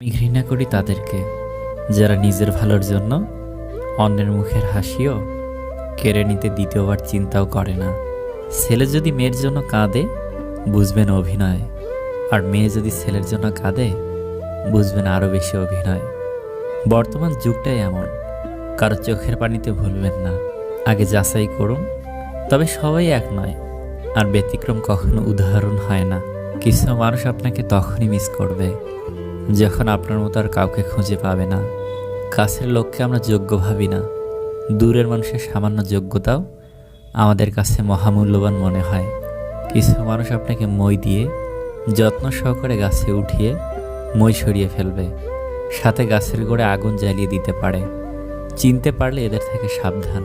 আমি ঘৃণা করি তাদেরকে, যারা নিজের ভালোর জন্য অন্যের মুখের হাসিও কেড়ে নিতে দ্বিতীয়বার চিন্তাও করে না। ছেলে যদি মেয়ের জন্য কাঁদে বুঝবেন অভিনয়। আর মেয়ে যদি ছেলের জন্য কাঁদে বুঝবেন আরও বেশি অভিনয়। বর্তমান যুগটাই এমন। কারও চোখের পানিতে ভুলবেন না। আগে যাচাই করুন, তবে সবাই এক নয়। আর ব্যতিক্রম কখনো উদাহরণ হয় না। কিছু মানুষ আপনাকে তখনই মিস করবে। যখন আপনার মতো আর কাউকে খুঁজে পাবে না। কাছের লোককে আমরা যোগ্য ভাবি না। দূরের মানুষের সামান্য যোগ্যতাও আমাদের কাছে মহামূল্যবান মনে হয়। কিছু মানুষ আপনাকে মই দিয়ে, যত্ন সহকারে গাছে উঠিয়ে, মই সরিয়ে ফেলবে। সাথে গাছের গোড়ে আগুন জ্বালিয়ে দিতে পারে। চিনতে পারলে এদের থেকে সাবধান।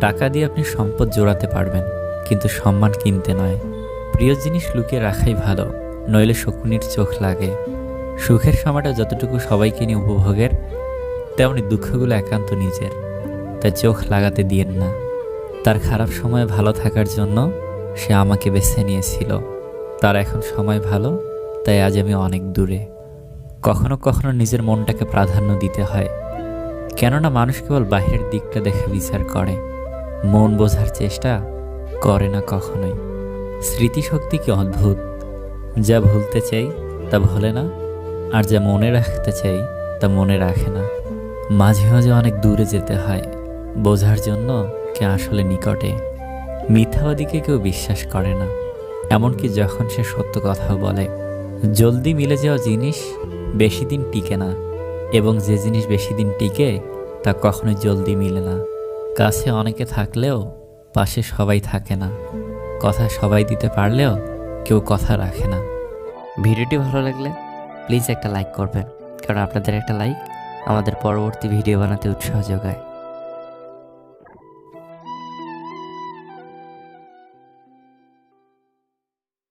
টাকা দিয়ে আপনি সম্পদ জোড়াতে পারবেন, কিন্তু সম্মান কিনতে নয়। প্রিয় জিনিস লুকিয়ে রাখাই ভালো, নইলে শকুনির চোখ লাগে। সুখের সময়টা যতটুকু সবাইকে নিয়ে উপভোগের, তেমনি দুঃখগুলো একান্ত নিজের। তাই চোখ লাগাতে দিয়েন না। তার খারাপ সময়ে ভালো থাকার জন্য সে আমাকে বেছে নিয়েছিল। তার এখন সময় ভালো, তাই আজ আমি অনেক দূরে। কখনো কখনো নিজের মনটাকে প্রাধান্য দিতে হয়। কেননা মানুষ কেবল বাইরের দিকটা দেখে বিচার করে। মন বোঝার চেষ্টা করে না কখনোই। স্মৃতিশক্তি কি অদ্ভুত! যা ভুলতে চাই তা ভোলে না। আর যা মনে রাখতে চাই, তা মনে রাখে না। মাঝে মাঝে অনেক দূরে যেতে হয়। বোঝার জন্য কে আসলে নিকটে। মিথ্যাবাদীকে কেউ বিশ্বাস করে না। এমনকি যখন সে সত্য কথা বলে, জলদি মিলে যাওয়া জিনিস বেশি দিন টিকে না। এবং যে জিনিস বেশি দিন টিকে, তা কখনোই জলদি মিলে না। কাছে অনেকে থাকলেও পাশে সবাই থাকে না। কথা সবাই দিতে পারলেও কেউ কথা রাখে না। ভিডিওটি ভালো লাগলে প্লিজ একটা লাইক করবেন। কারণ আপনাদের একটা লাইক আমাদের পরবর্তী ভিডিও বানাতে উৎসাহ যোগায়।